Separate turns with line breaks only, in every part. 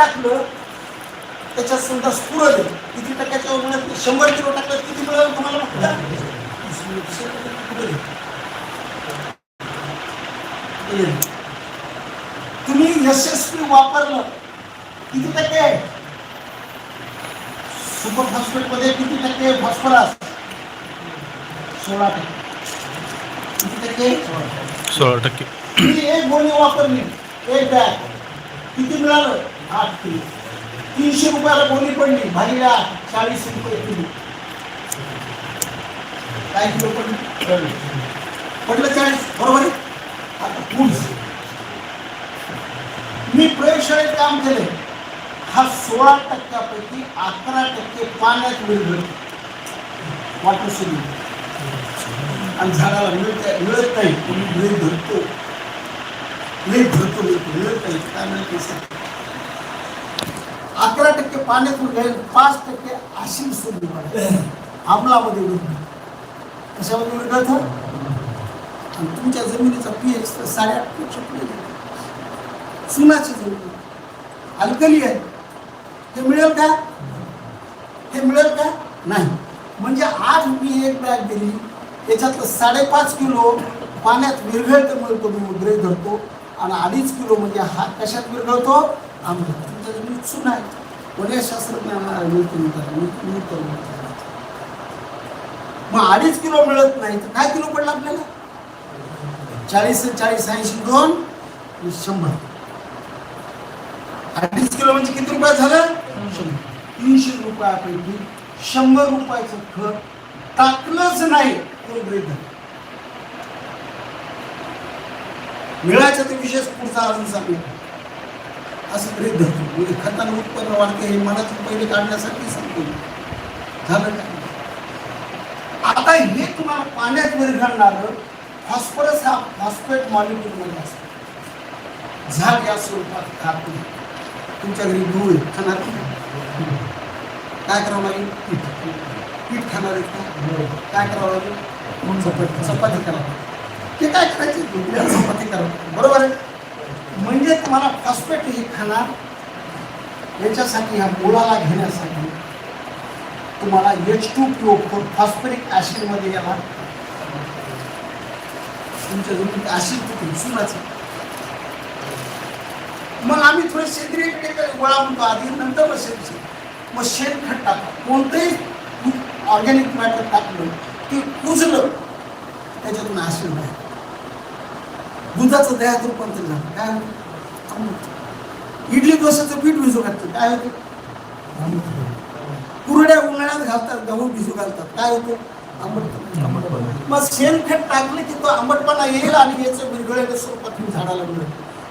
टाकलं त्याच्यात समजा स्फुरद आहे. किती टक्क्याच्या नाही. शंभर किलो टाकलं किती मिळालं तुम्हाला. तुम्ही यशस्वी वापरलं किती टक्के आहे सुपर फॉस्फेटमध्ये किती टक्के फॉस्फरस सोळा टक्के किती टक्के
सोळा टक्के
तुम्ही एक गोळी वापरली एक बॅग किती मिळालं आठ किलो तीनशे रुपयाला बोली पडली. भाजीला चाळीस रुपये किलो. काय किलो पडली? पडलं चाळीस. बरोबर आहे? आता फूड्स मी प्रयोगशाळेत काम केले हा सोळा टक्क्यापैकी अकरा टक्के पाण्यात विरघळतो वाटर सोल्युशन आणि झाडाला मिळत मिळत नाही. कोणी मिळत धरतो मिळत धरतो मिळतो मिळत नाही काय मिळत नाही अकरा टक्के पाण्यातून घ्यायला पाच टक्के अशी विसरली पाहिजे आमलामध्ये विरघळ कशामध्ये विरघळतं आणि तुमच्या जमिनीचा पीएच तर साडेआठपेक्षा पुढे चुनाची जमीन. अल्कली आहे. हे मिळेल का? हे मिळेल का? नाही. म्हणजे आज मी एक बॅग दिली. त्याच्यातलं साडेपाच किलो पाण्यात विरघळत मिळतो मी उद्रे धरतो. आणि अडीच किलो म्हणजे हा कशात विरघळतो? आम्ही तुमच्या जमिनीत चून आहे. कोण्या शास्त्रज्ञाना मिळतो मग अडीच किलो मिळत नाही तर काय किलो पडला आपल्याला? चाळीस चाळीस ऐंशी दोन शंभर. अडीच किलो म्हणजे किती रुपये झालं? शंभर. तीनशे रुपयापैकी शंभर रुपयाचं खत टाकलंच नाही मिळायचं ते विशेष पुढचा अजून सांगतो. असं गृहीत धरतो म्हणजे खतानं उत्पन्न वाढते हे मनातून पहिले काढण्यासाठी सांगतो. झालं का आता हे तुम्हाला पाण्यात विरघळणार फॉस्फरस हा फॉस्फेट मॉलिक्यूल मध्ये असतो. झाड या स्वरूपात खात नाही तुमच्या घरी आहे खाणार. काय करावं लागेल? पीठ. पीठ खाणार आहेत का? काय करावं लागेल? चपाती. चपाती करावं. ते काय करायचे? चपाती करावं. बरोबर आहे? म्हणजे तुम्हाला फॉस्फेट हे खाणार. याच्यासाठी ह्या मुळाला घेण्यासाठी तुम्हाला H two P O four phosphoric ॲसिडमध्ये याला तुमच्या जमिनीत ॲसिड किती सुनाचं मग आम्ही थोडे सेंद्रियकडे गोळा म्हणतो आधी नंतर मग सेंद्रिय. मग शेणखत टाका. कोणतंही ऑर्गॅनिक मॅटर टाकलं ते कुजलं त्याच्यातून ॲसिड नाही दुधाचं दह्यात रूपांतर झालं काय? होतं. इडली डोसाचं पीठ भिजू घालतं काय होतं? कुरड्या उन्हाळ्यात घालतात गहू भिजू घालतात. काय होतं? आंबट मग शेणखत टाकलं की तो आंबटपणा येईल आणि याचं विरघळलेल्या स्वरूपात मी झाडाला मिळेल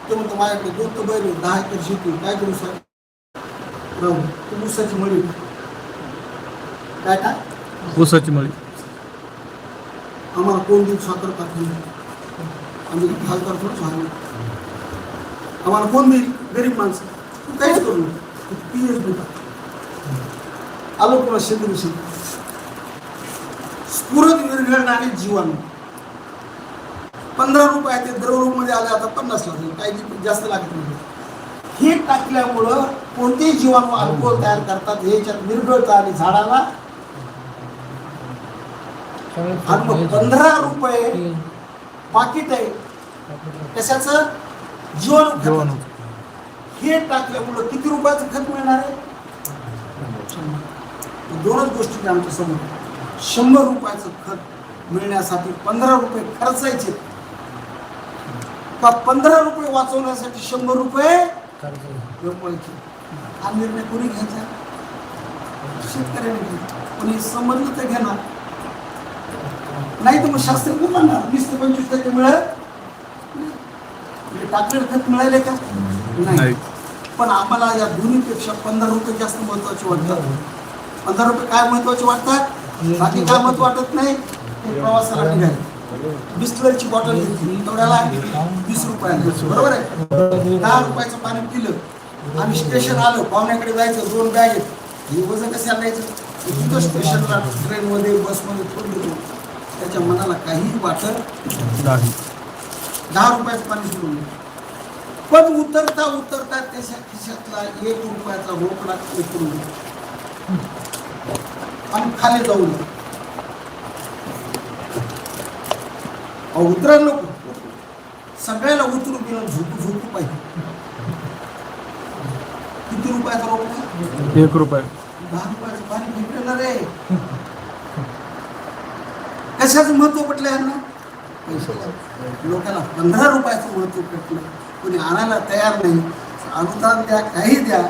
ते म्हणतो माझ्याकडे दोन तर बैल दहा एकर शेती. काय करू सर राहू तू ऊसाची मळी. काय टाक
ऊसाची मळी.
आम्हाला कोण साखर टाकली आम्ही खासदार थोडंच व्हायला आम्हाला कोण देईल गरीब माणसं. तू काहीच करू नको. पी एच डी आलो पुन्हा शेंद्री शेती स्फुरत विरघळणारे जीवाणू पंधरा रुपये ते द्रवरूपमध्ये आले आता पन्नास लागले काही जास्त लागत नाही. हे टाकल्यामुळं कोणतेही जीवाणू अल्कोहोल तयार करतात हे याच्यात विरघळतं आणि झाडाला. आणि मग पंधरा रुपये पाकिट आहे. कशाचं? जीवाणू
जीवाणू
खताचं. हे टाकल्यामुळं किती रुपयाचं खत मिळणार आहे? दोनच गोष्टी आमच्यासमोर शंभर रुपयाचं खत मिळण्यासाठी पंधरा रुपये खर्चायचे. का पंधरा रुपये वाचवण्यासाठी शंभर रुपये हा निर्णय कोणी घ्यायचा? शेतकऱ्याने कोणी संबंध तर घेणार. नाही तर मग शास्त्रज्ञ म्हणणार. वीस ते पंचवीस टक्के मिळत म्हणजे टाकलेलं खत मिळाले का?
नाही.
पण आम्हाला या दोन्हीपेक्षा पंधरा रुपये जास्त महत्त्वाचे वाटतात. पंधरा रुपये काय महत्त्वाचे वाटतात? बाकी काय महत्त्व वाटत नाही ते प्रवासाला निघाले. बिस्लरची बॉटल घेतली. तेवढ्याला वीस रुपयाला बरोबर आहे? दहा रुपयाचं पाणी पिलं. आम्ही स्टेशन आलो. पाहुण्याकडे जायचं. दोन बॅग आहेत. हे वजन न्यायचं ते तिथं स्टेशनला ट्रेनमध्ये बसमध्ये थोडी त्याच्या मनाला काहीही वाटत
नाही.
दहा रुपयाचं पाणी सोडून पण उतरता उतरता त्याच्या खिशातला एक रुपयाचा रोकडा उतरून आणि खाली जाऊन अहो, उतरायला नको. सगळ्याला उतरू दिलं झोपू झोपू पाहिजे. किती रुपयाचा रोकडा?
एक रुपये.
दहा रुपयाचं पाणी भेटलेलं रे. कशाचं महत्त्व पटलं यांना? पैशाचं लोकांना पंधरा रुपयाचं महत्त्व पटलं. कोणी आणायला तयार नाही. अनुदान द्या काही द्या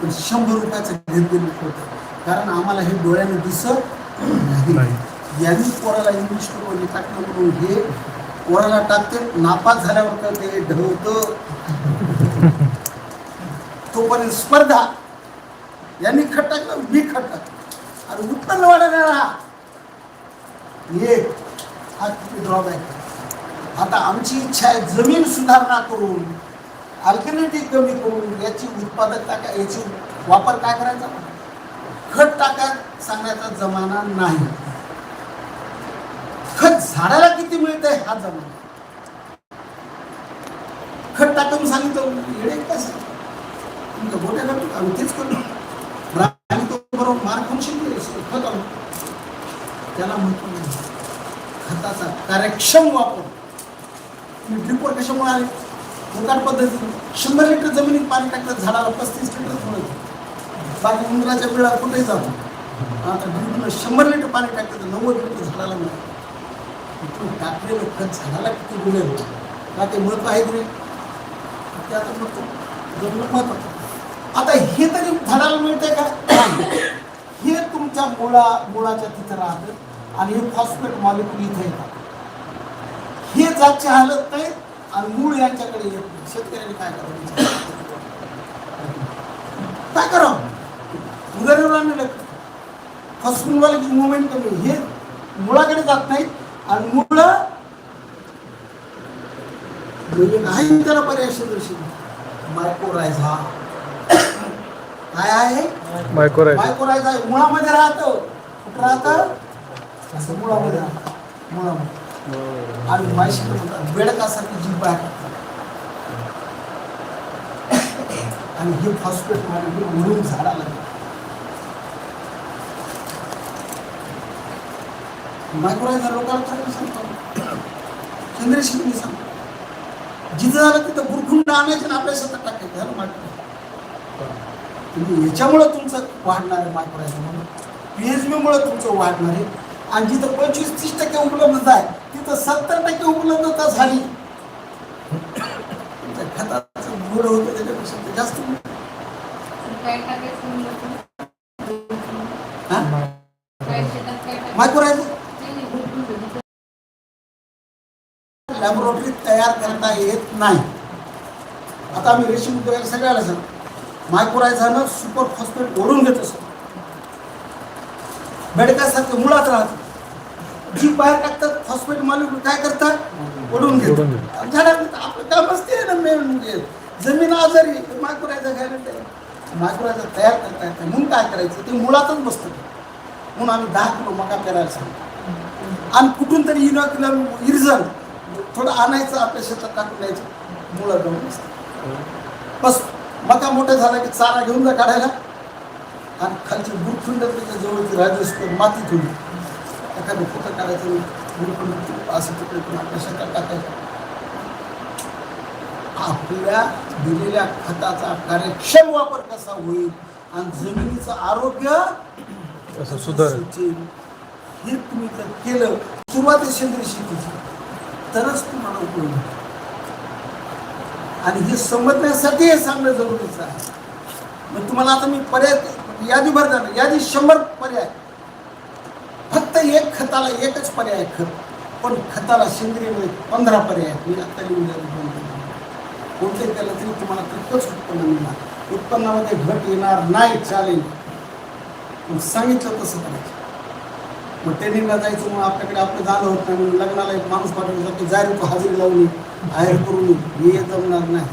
पण शंभर रुपयाचं घेत गेलं होतं कारण आम्हाला हे डोळ्याने दिसत नाही. यांनी पोराला इंग्लिशमध्ये टाकलं म्हणून हे पोराला टाकते. नापास झाल्यावर तर ते ढवतं तोपर्यंत स्पर्धा. यांनी खट टाकलं मी खट टाकलं आणि उत्पन्न वाढवणारा एक हा ड्रॉबॅक आता आमची इच्छा आहे जमीन सुधारणा करून अल्टरनेटिव्ह कमी करून याची उत्पादकता काय याची वापर काय करायचा? खत टाका सांगण्याचा जमाना नाही. खत झाडाला किती मिळतंय हा जमाना. खत टाकून सांगितलं येणे कसं? तुमचं मोठ्या करतो आम्ही तेच करतो. बरोबर मार खाऊन शिकले खत त्याला म्हणतो नाही कार्यक्षम वापर. तुम्ही ड्रिपवर कशामुळे आले? मुकाट पद्धतीने. शंभर लिटर जमिनीत पाणी टाकलं झाडाला पस्तीस लिटर थोडं बाकी उंदराच्या वेळा कुठेही जातो आता ड्रिपनं शंभर लिटर पाणी टाकतात नव्वद लिटर झाडाला मिळतं तुम्ही टाकलेलं खत झाडाला किती गुन्हे का ते महत्त्व आहे की नाही? ते आता महत्त्व जमलं आता हे तरी झाडाला मिळतंय का? हे तुमच्या मुळा मुळाच्या तिथं राहतं. आणि हे फॉस्फेट मॉलिक्युल इथे येतात. हे जागची हालत नाही आणि मूळ यांच्याकडे येत नाही. शेतकऱ्यांनी काय करावं? काय करावं? उदाहरण आणलं. फॉस्फेटवाल्याची मुवमेंट कमी हे मुळाकडे जात नाही आणि मुळ म्हणजे नाही त्याला पर्याय दर्शन मायक्रोरायझा काय आहे? मायक्रोरायझा मुळामध्ये राहतं. कुठं राहतं? असं मुळामध्ये मुळामध्ये आणि माहिती बेडकासारखी जीभ बाहेर आणि हे फॉस्फेटमध्ये म्हणून झाडाला लागतं. लोकांना चांगलं सांगतो. सेंद्रिय सांगतो जिथं झालं तिथं गुरखुंड आणायचं आणि आपल्या शेतात टाकायचं. झालं मायक्रो याच्यामुळं तुमचं वाढणार आहे मायक्रोरायझा म्हणून. पीएचबी मुळे तुमचं वाढणार आहे. आणि जिथं पंचवीस तीस टक्के उपलब्धता आहे तिथं सत्तर टक्के उपलब्धता झाली. होतं त्याच्यापेक्षा ते जास्त
आहे.
लॅबोरेटरी तयार करता येत नाही. आता आम्ही रेशीम उद्योगाला सगळ्याला सांग. मायक्रोरायझानं सुपर फॉस्फेट ओढून घेत असतो. बेडकासारखं मुळात राहतं. जी बाहेर टाकतात फॉस्फेट मालिक काय करतात? ओढून घेतात. झाडाला आपलं काम असते ना मेन म्हणजे जमीन आजारी मायक्रोरायझा घ्यायला मायक्रोरायझा तयार करता येतं म्हणून काय करायचं? ते मुळातच बसतं. म्हणून आम्ही दहा किलो मका पेरायला सांगतो. आणि कुठून तरी इनो किलो इरजन थोडं आणायचं आपल्या शेतात टाकून द्यायचं. मुळं जाऊन बसतात. बस मका मोठा झाला की चारा घेऊन जा काढायला. आणि खालची बुरखुंड त्याच्या जवळची राजस्थान माती थोडी. एखादं फोटो काढायचं बुरखुंड असं तिकडे पण आपल्या शेतात टाकायचं आपल्या दिलेल्या खताचा कार्यक्षम वापर कसा होईल आणि जमिनीचं आरोग्य
असं सुधार
हे तुम्ही जर केलं सुरुवात सेंद्रिय शेतीची तरच तुम्हाला उपयोग. आणि हे समजण्यासाठी हे सांगणं जरुरीचं आहे. मग तुम्हाला आता मी पर्याय यादी भर झालं यादी शंभर पर्याय. फक्त एक खताला एकच पर्याय खत पण खताला सेंद्रिय पंधरा पर्याय आहेत. मी आता लिहून कोणते केलं तरी तुम्हाला तितकंच उत्पन्न मिळणार. उत्पन्नामध्ये घट येणार नाही चालेल. पण सांगितलं तसं करायचं. मग ट्रेनिंगला जायचं मग आपल्याकडे आपलं जाणं होत नाही. म्हणून लग्नाला एक माणूस पाठवला की जाय रे तू हजेरी लावून बाहेर करून ये. हे जमणार नाही.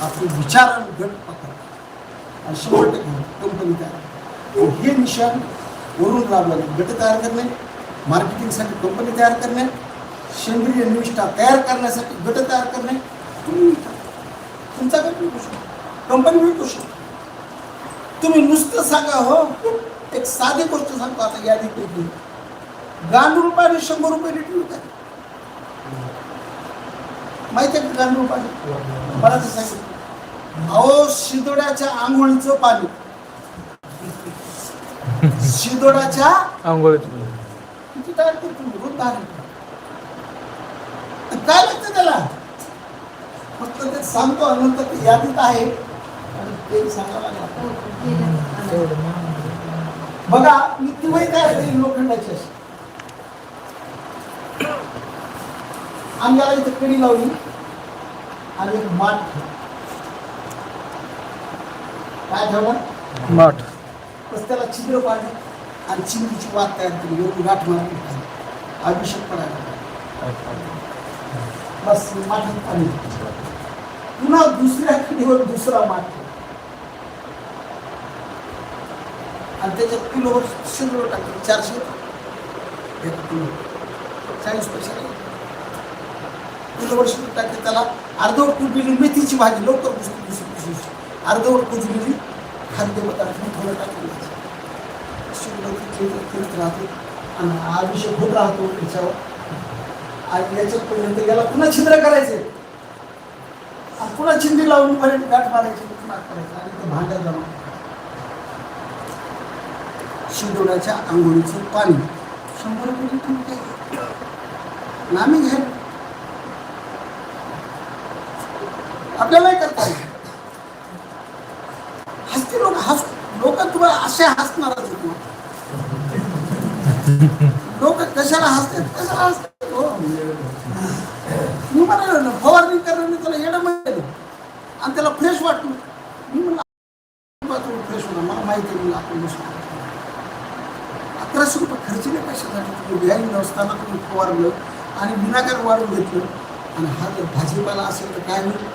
आपले विचार घट पकड आणि शंभर टक्के कंपनी तयार. हे मिशन वरून राबवलं गट तयार करणे मार्केटिंगसाठी कंपनी तयार करणे सेंद्रिय निविष्ठा तयार करण्यासाठी गट तयार करणे. तुम्ही तुमचा गट विकू शकतो कंपनी विकू शकतो. तुम्ही नुसतं सांगा हो एक साधी गोष्ट सांगतो आता यादी पैकी गांडूळ रुपयाने शंभर रुपये लिटर विकतात माहिती आहे का गांडूळ पाणी? मला सांगितलं. अहो शिदोड्याच्या आंघोळीचं पाणी. शिदोड्याच्या
आंघोळीत
किती तयार करतो रोज काय लागतं त्याला फक्त ते सांगतो अनंत ते यादीत आहे आणि ते लागलं
गेलं.
बघा मी तुम्ही काय करेन लोखंडाची अशी अंगाला इथं कडी लावली आणि एक माठ. काय ठेवलं
माठ
बस त्याला छिद्र पाडले आणि चिंडीची वात तयार केली एवढी गाठ मारून अभिषेक पडायला बस माठात पाणी. पुन्हा दुसऱ्या कडीवर दुसरा माठ आणि त्याच्यात किलोवर शिंदूर टाकले चारशे एक किलो. चाळीस पैसे. किलोवर शिंदूर टाकले त्याला अर्धवट कुजलेली मेथीची भाजी लवकर कुजली दुसरी दुसरी अर्धवट कुजलेली खाद्यपदार्थ थोडं टाकले करत राहतो आणि राहते आणि अभिषेक होत राहतो त्याच्यावर आणि याच्यात पर्यंत याला पुन्हा छिद्र करायचे पुन्हा चिंदी लावून पर्यंत गाठ मारायची पुन्हा करायचं आणि ते भांड्यात जमा शिंदोड्याच्या आंघोळीचं पाणी शंभर रुपये नामी घ्या आपल्यालाही करता येईल हसते लोक हस लोक तुम्हाला असे हसणारच आहेत लोक कशाला हसतात? कशाला हसतात? हो. मी म्हणालो ना फवारणी करण्याने त्याला येणं माहिती आणि त्याला फ्रेश वाटलं मी म्हणलं फ्रेश होणार. मला माहिती आहे म्हणलं आपण बसतो अकराशे रुपये खर्च नाही कशासाठी? तुम्ही बिहारी नसताना तुम्ही फवारलं आणि विनाकार वाढून घेतलं. आणि हा जर भाजीपाला असेल तर काय होईल?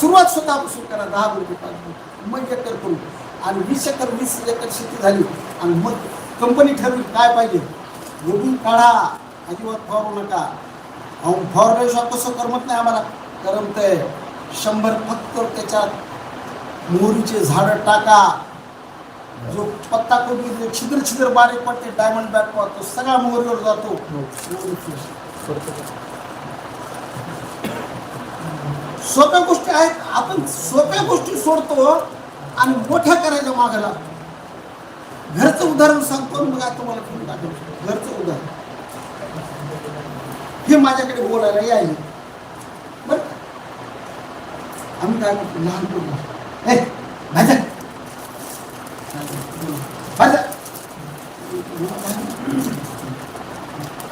सुरुवात स्वतःपासून करा दहा रुपये पाच रुपये मग एकर करू. आणि वीस एकर वीस एकर शेती झाली. आणि मग कंपनी ठरवी काय पाहिजे? योगी काढा. अजिबात फवारू नका. अहो फवारण्याशिवाय कसं करमत नाही आम्हाला? करमतंय. शंभर फक्त त्याच्यात मोहरीचे झाडं टाका. जो पत्ता कोबी छिद्र छिद्र बारीक पडते डायमंड बॅट पाहतो सगळा मोहरीवर जातो. सोप्या गोष्टी आहेत. आपण सोप्या गोष्टी सोडतो. आणि मोठ्या करायच्या लागतो घरचं उदाहरण सांगतो मग आता तुम्हाला फोन टाकतो. घरचं उदाहरण. हे माझ्याकडे बोलायला यायले. बरं का? आम्ही काय म्हणतो? लहान पोरं. ए भाज्या. भाज्या.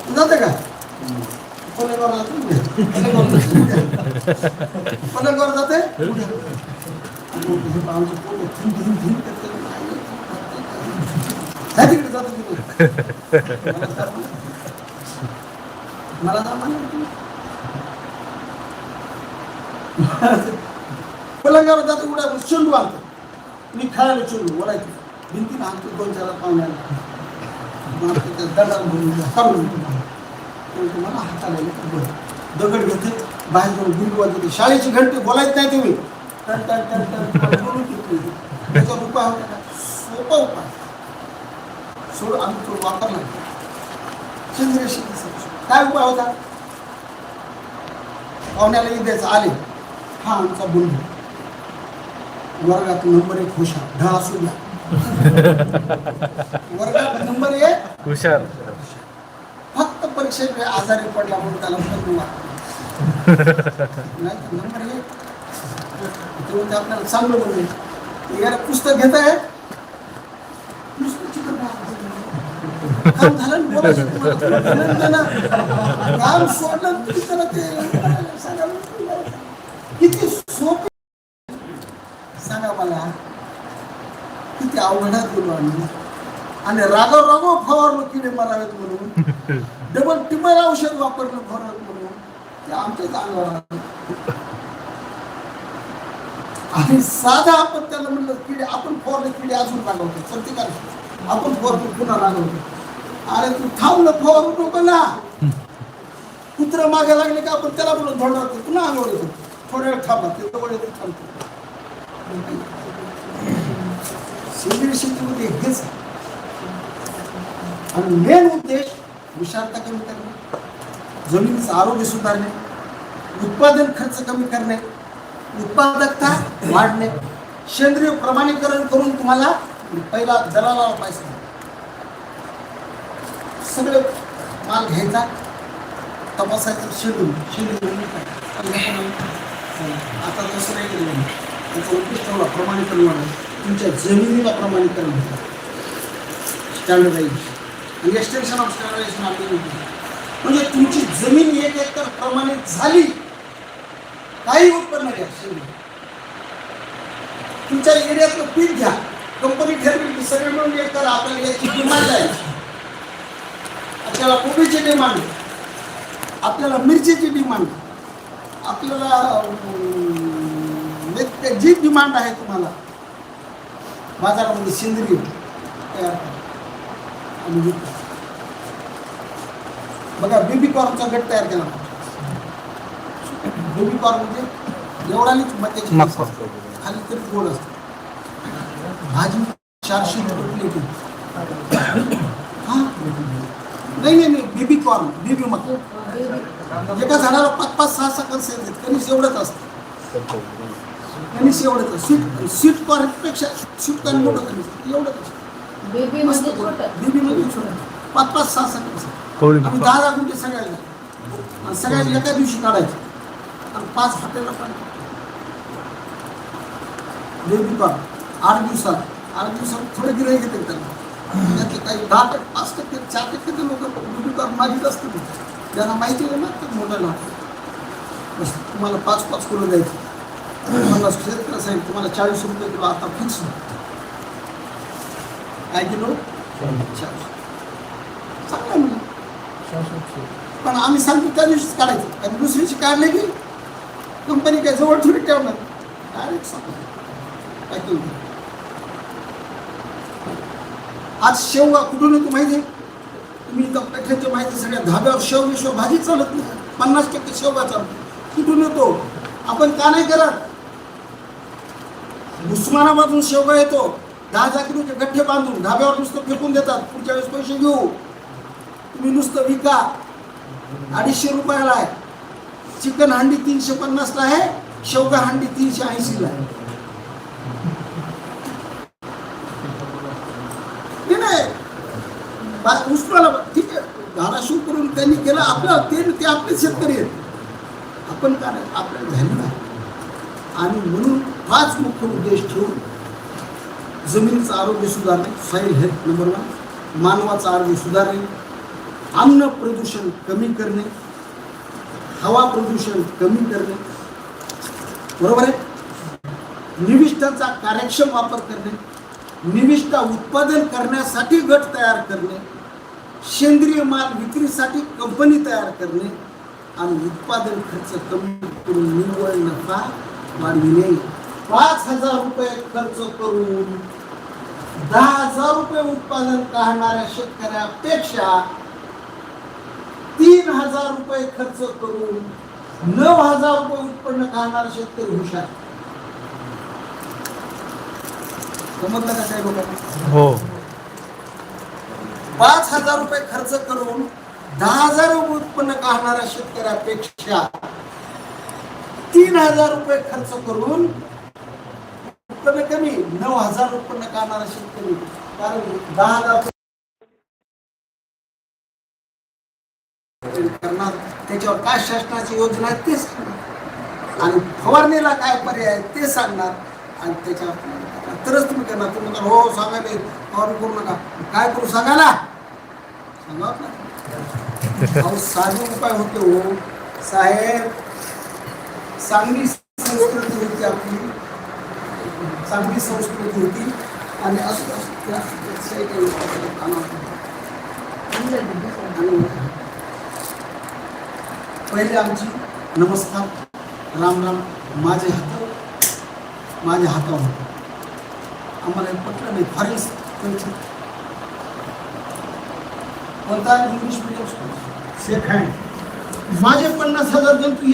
तू जाते का? पलंगावर जाते. पलंगावर जाते? मला जा म्हणलं. पलंगावर जातो उड्या चेंडू आणतो मी खेळायला चेंडू बोलायचं भिंतीनं आणतो दोन चार पाहुण्याला मारतो त्या दगडाला भरून द्या, काढून मला हाताला येतं बरं. दगड घेते बाहेर जाऊन बिंदू वाजवते शाळेची घंटे बोलायच नाही तुम्ही टन टन टन टन बोलून इथे. त्याचा उपाय होता का? सोपा उपाय. सोड आम्ही तो वापरला शेतीसाठी काय उपाय होता? पाहुण्याला द्यायचं. आले. हा आमचा बंधू वर्गात नंबर एक हुशार. ढ असू द्या. वर्गात नंबर एक
हुशार.
फक्त परीक्षेत आजारी पडला म्हणून त्याला नंबर एक ते आपल्याला चांगलं बोलले याला पुस्तक घेत आहे. काम झालं त्याला. काम सोडलं तरी त्याला ते किती सोपे सांगा मला. किती अवघडात गेलो आम्ही. आणि रागाव रागाव फवारलं किडे मारावेत म्हणून. डबल टिबल औषध वापरलं फवारलं म्हणून. ते आमच्याच अंगावर. आणि साधा आपण त्याला म्हणलं किडे आपण फवारले किडे अजून रागवतो. प्रतिकार आपण फवारतो पुन्हा रागवतो. अरे तू थांबलं ना फवारू नको ना कुत्र मागे लागले का आपण? त्याला बोलून धोडणार पुन्हा आंघोळ येतो थोड्या वेळ थांबा ते जवळ येते थांबतो. सेंद्रिय शेतीमध्ये हेच आणि मेन उद्देश विषारता कमी करणे जमिनीचं आरोग्य सुधारणे उत्पादन खर्च कमी करणे उत्पादकता वाढणे. सेंद्रिय प्रमाणीकरण करून तुम्हाला पहिला दराला पाहिजे सगळे माल घ्यायचा. तपासायचं शेड्यूल शेड्यूल आता दुसरं एक त्याचा उद्देश ठेवला प्रमाणीकरण वाढवणं. तुमच्या जमिनीला प्रमाणीकरण होतं. स्टँडर्डाईज आणि एक्सटेन्शन ऑफ स्टँडर्डायझेशन आपली म्हणजे तुमची जमीन एक एकर प्रमाणित झाली काही उत्पन्न घ्या शून्य. तुमच्या एरियातलं पीक घ्या. कंपनी ठरवी की सगळे मिळून एक करा आपल्याला याची डिमांड आहे आपल्याला कोबीची डिमांड आपल्याला मिरचीची डिमांड आपल्याला जी डिमांड आहे तुम्हाला बाजारामध्ये सेंद्रिय तयार करा. आणि बघा बीबी कॉर्नचा गट तयार केला. बेबी कॉर्न म्हणजे एवढा नाही मक्याची
मका.
केस असते. खाली तरी गोड असते भाजी चारशे रुपये प्लेट. हा? नाही नाही नाही बेबी कॉर्न बेबी मका एका झाडाला पाच पाच सहा सहा येतात. कणीस एवढंच असतं. कणीस एवढंच. स्वीट स्वीट कॉर्नपेक्षा स्वीट कॉर्न मोठं कणीस एवढंच असतं.
बेबी
मस्त
म्हणजे. छोटं.
म्हणजे छोटं. पाच पाच सहा सहा दहा दहा गुंठे सगळ्याला. आणि सगळ्याला एका दिवशी काढायचे. आणि पाच हॉटेलला पाणी. कॉर्न आठ दिवसात आठ दिवसात थोडे गिराई घेते त्यातले काही दहा टक्के पाच टक्के चार टक्के ते लोक बेबी कॉर्न मागित असते त्यांना माहिती आहे ना ते मोठ्याला बस तुम्हाला पाच पाच किलो द्यायचे. पन्नास शेतकरी साहेब तुम्हाला चाळीस रुपये किलो आता फिक्स काय किलो? चांगलं म्हणजे पण आम्ही सांगतो त्या दिवशीच काढायचं. आणि दुसऱ्या दिवशी काढले की कंपनी काय जवळ थोडी ठेवणार. डायरेक्ट सांग. आज शेवगा कुठून येतो माहिती आहे? तुम्ही इथं माहिती सगळ्या धाब्यावर शेव विश्व भाजी चालत नाही. पन्नास टक्के शेवगा चालतो. कुठून येतो? आपण का नाही करत? उस्मानाबादून शेवगा येतो. दहा दहा किलोचे गठ्ठे बांधून धाब्यावर नुसतं फेकून देतात. पुढच्या वेळेस पैसे घेऊ. तुम्ही नुसतं विका. अडीचशे रुपयाला आहे. चिकन हंडी तीनशे पन्नासला आहे शेवगा हंडी तीनशे ऐंशीला आहे. नाही, नाही ठीक आहे. धाराशिव करून त्यांनी केलं आपलं ते ते आपले शेतकरी आहेत. आपण का नाही? आपल्याला झालं नाही. आणि म्हणून हाच मुख्य उद्देश ठेवून जमिनीचं आरोग्य सुधारणे सॉईल हेल्थ नंबर वन मानवाचं आरोग्य सुधारणे. अन्न प्रदूषण कमी करणे. हवा प्रदूषण कमी करणे. बरोबर आहे? निविष्ठांचा कार्यक्षम वापर करणे. निविष्ठा उत्पादन करण्यासाठी गट तयार करणे. सेंद्रिय माल विक्रीसाठी कंपनी तयार करणे. आणि उत्पादन खर्च कमी करून निव्वळ नफा वाढविणे. पाच हजार रुपये खर्च करून दहा हजार रुपये उत्पादन काढणाऱ्या शेतकऱ्यापेक्षा तीन हजार रुपये खर्च करून नऊ हजार रुपये उत्पन्न काढणारा शेतकरी हुशार. समजलं का लोकांना
हो.
पाच हजार रुपये खर्च करून दहा हजार रुपये उत्पन्न काढणाऱ्या शेतकऱ्यापेक्षा तीन हजार रुपये खर्च करून उत्पन्न कमी नऊ हजार उत्पन्न काढणारा शेतकरी. कारण दहा हजार करणार? त्याच्यावर काय शासनाची योजना आहे ते सांगणार. आणि फवारणीला काय पर्याय आहे ते सांगणार. आणि त्याच्यावर तरच तुम्ही करणार. तुम्ही हो सांगायला फवारणी करू नका. काय करू सांगायला? ना अहो साधे उपाय होते हो. साहेब चांगली संस्कृती होती आपली. चांगली संस्कृती होती. आणि असं असं पहिले आमची नमस्कार राम राम माझे हात माझ्या हातावर होते. आम्हाला पटलं नाही फॉरेन्स कोणता इंग्लिश मिडियम स्कूल सेक हँड माझे पन्नास हज़ार जण तू